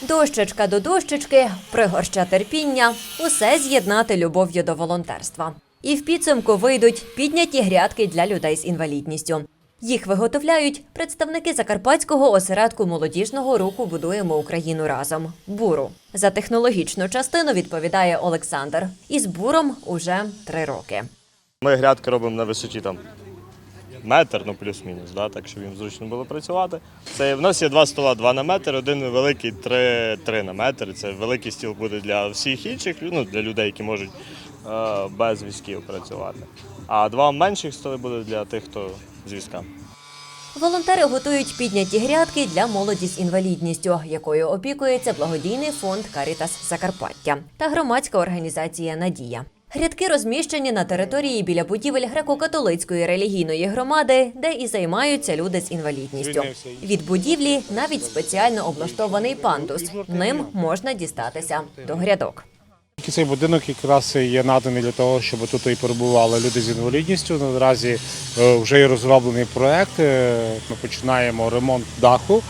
Дощечка до дощечки, пригорща терпіння усе з'єднати любов'ю до волонтерства. І в підсумку вийдуть підняті грядки для людей з інвалідністю. Їх виготовляють представники Закарпатського осередку молодіжного руху Будуємо Україну разом буру. За технологічну частину відповідає Олександр. Із буром уже три роки. Ми грядки робимо на висоті там метр, ну плюс-мінус, да, так щоб їм зручно було працювати. Це в нас є два стола, два на метр, один великий, три, три на метр. Це великий стіл буде для всіх інших, ну для людей, які можуть е, без візків працювати. А два менших столи будуть для тих, хто з візками. Волонтери готують підняті грядки для молоді з інвалідністю, якою опікується благодійний фонд Карітас Закарпаття та громадська організація Надія. Грядки розміщені на території біля будівель греко-католицької релігійної громади, де і займаються люди з інвалідністю. Від будівлі навіть спеціально облаштований пандус. Ним можна дістатися до грядок. Цей будинок якраз є наданий для того, щоб тут і перебували люди з інвалідністю. Наразі е, вже є розроблений проект. е, Ми починаємо ремонт даху.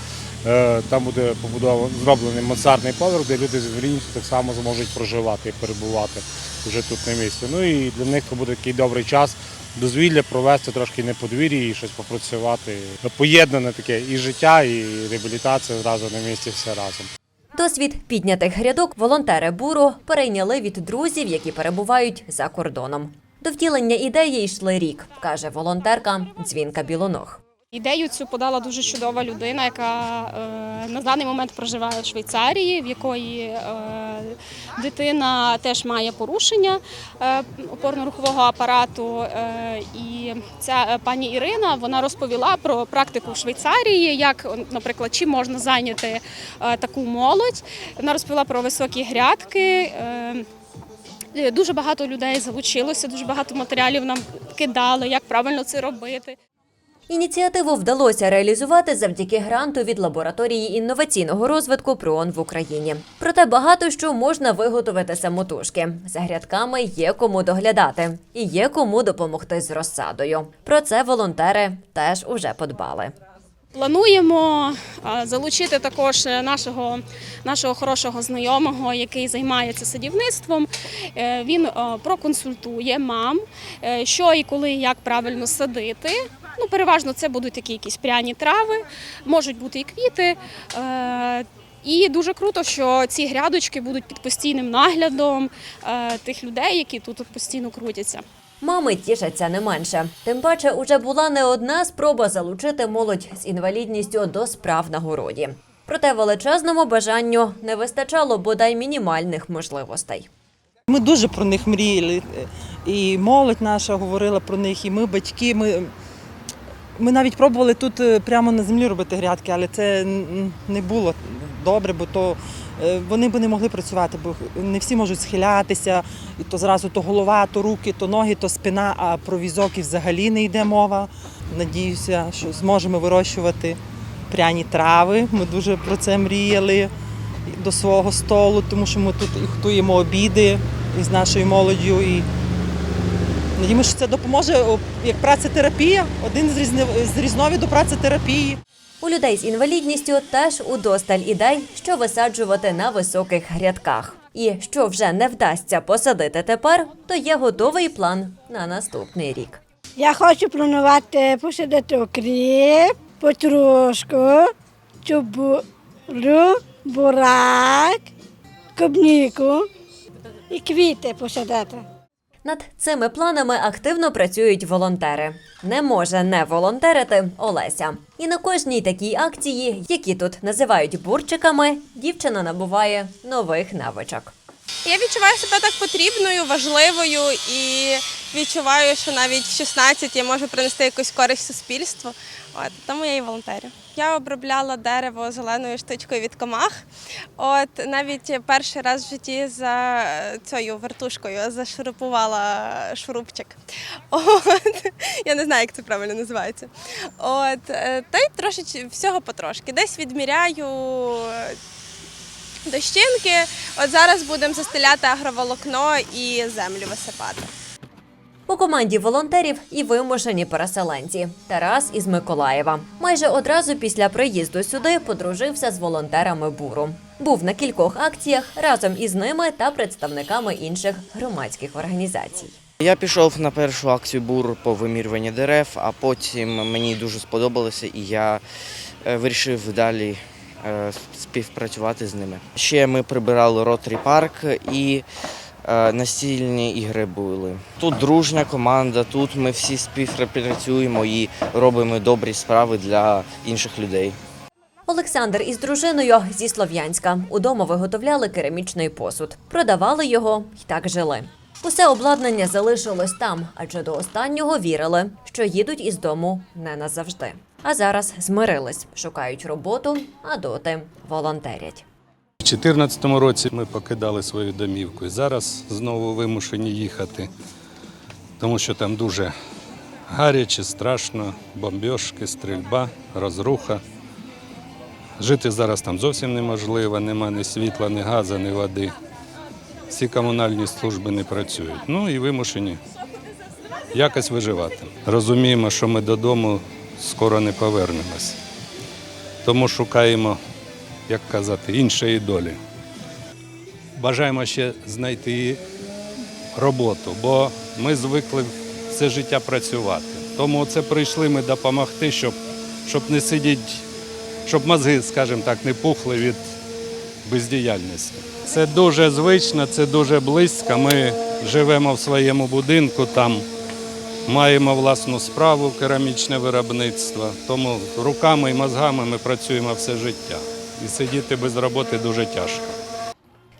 Е, Там буде побудований зроблений мансардний поверх, де люди з інвалідністю так само зможуть проживати і перебувати вже тут на місці. Ну і для них це буде такий добрий час дозвілля провести трошки на подвір'ї і щось попрацювати. Поєднане таке і життя, і реабілітація зразу на місці все разом. Досвід піднятих грядок волонтери буру перейняли від друзів, які перебувають за кордоном. До втілення ідеї йшли рік, каже волонтерка Дзвінка Білоног. Ідею цю подала дуже чудова людина, яка е, на даний момент проживає в Швейцарії, в якої е, дитина теж має порушення е, опорно-рухового апарату. І ця пані Ірина вона розповіла про практику в Швейцарії, як, наприклад, чим можна зайняти таку молодь. Вона розповіла про високі грядки. Дуже багато людей залучилося, дуже багато матеріалів нам кидали, як правильно це робити. Ініціативу вдалося реалізувати завдяки гранту від лабораторії інноваційного розвитку ПРООН в Україні. Проте багато що можна виготовити самотужки. За грядками є кому доглядати і є кому допомогти з розсадою. Про це волонтери теж уже подбали. Плануємо залучити також е, нашого, нашого хорошого знайомого, який займається садівництвом. Е, Він е, проконсультує мам, що і коли, як правильно садити. Ну, переважно це будуть такі якісь пряні трави, можуть бути і квіти. Е, І дуже круто, що ці грядочки будуть під постійним наглядом е, тих людей, які тут постійно крутяться. Мами тішаться не менше. Тим паче, уже була не одна спроба залучити молодь з інвалідністю до справ на городі. Проте величезному бажанню не вистачало бодай мінімальних можливостей. Ми дуже про них мріяли. І молодь наша говорила про них, і ми, батьки. Ми, ми навіть пробували тут е, прямо на землі робити грядки, але це не було добре, бо то е, вони б не могли працювати, бо не всі можуть схилятися, і то зразу то голова, то руки, то ноги, то спина, а про візок і взагалі не йде мова. Надіюся, що зможемо вирощувати пряні трави. Ми дуже про це мріяли до свого столу, тому що ми тут і готуємо обіди із нашою молоддю. І надіємося, що це допоможе як працетерапія, один з, різни... з різновиду працетерапії. У людей з інвалідністю теж удосталь ідей, що висаджувати на високих грядках. І що вже не вдасться посадити тепер, то є готовий план на наступний рік. Я хочу планувати посадити окріп, петрушку, чубуру, бурак, клубніку і квіти посадити. Над цими планами активно працюють волонтери. Не може не волонтерити Олеся. І на кожній такій акції, які тут називають бурчиками, дівчина набуває нових навичок. Я відчуваю себе так потрібною, важливою і відчуваю, що навіть в 16 я можу принести якусь користь суспільству. От тому я і волонтерю. Я обробляла дерево зеленою штучкою від комах. От навіть перший раз в житті за цією вертушкою зашурупувала шурупчик. От я не знаю, як це правильно називається. От е, та й трошечки всього потрошки. Десь відміряю дощинки. От зараз будемо застеляти агроволокно і землю висипати. У команді волонтерів і вимушені переселенці Тарас із Миколаєва. Майже одразу після приїзду сюди подружився з волонтерами буру. Був на кількох акціях разом із ними та представниками інших громадських організацій. Я пішов на першу акцію бур по вимірюванню дерев, а потім мені дуже сподобалося і я е, вирішив далі е, співпрацювати з ними. Ще ми прибирали Ротрі парк і настільні ігри були. Тут дружня команда, тут ми всі співпрацюємо і робимо добрі справи для інших людей. Олександр із дружиною зі Слов'янська удома виготовляли керамічний посуд, продавали його і так жили. Усе обладнання залишилось там, адже до останнього вірили, що їдуть із дому не назавжди. А зараз змирились, шукають роботу, а доти волонтерять. У 2014 році ми покидали свою домівку і зараз знову вимушені їхати, тому що там дуже гаряче, страшно, бомбьошки, стрільба, розруха. Жити зараз там зовсім неможливо, нема ні світла, ні газу, ні води. Всі комунальні служби не працюють. Ну і вимушені якось виживати. Розуміємо, що ми додому скоро не повернемось. Тому шукаємо як казати, іншої долі. Бажаємо ще знайти роботу, бо ми звикли все життя працювати. Тому це прийшли ми допомогти, щоб, щоб не сидіти, щоб мозги, скажімо так, не пухли від бездіяльності. Це дуже звично, це дуже близько. Ми живемо в своєму будинку, там маємо власну справу, керамічне виробництво. Тому руками і мозгами ми працюємо все життя. І сидіти без роботи дуже тяжко.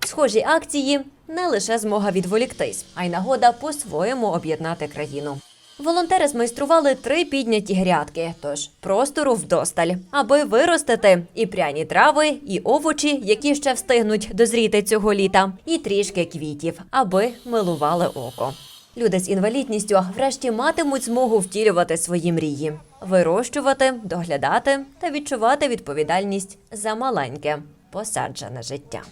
Схожі акції не лише змога відволіктись, а й нагода по-своєму об'єднати країну. Волонтери змайстрували три підняті грядки, тож простору вдосталь, аби виростити і пряні трави, і овочі, які ще встигнуть дозріти цього літа, і трішки квітів, аби милували око. Люди з інвалідністю врешті матимуть змогу втілювати свої мрії, вирощувати, доглядати та відчувати відповідальність за маленьке посаджене життя.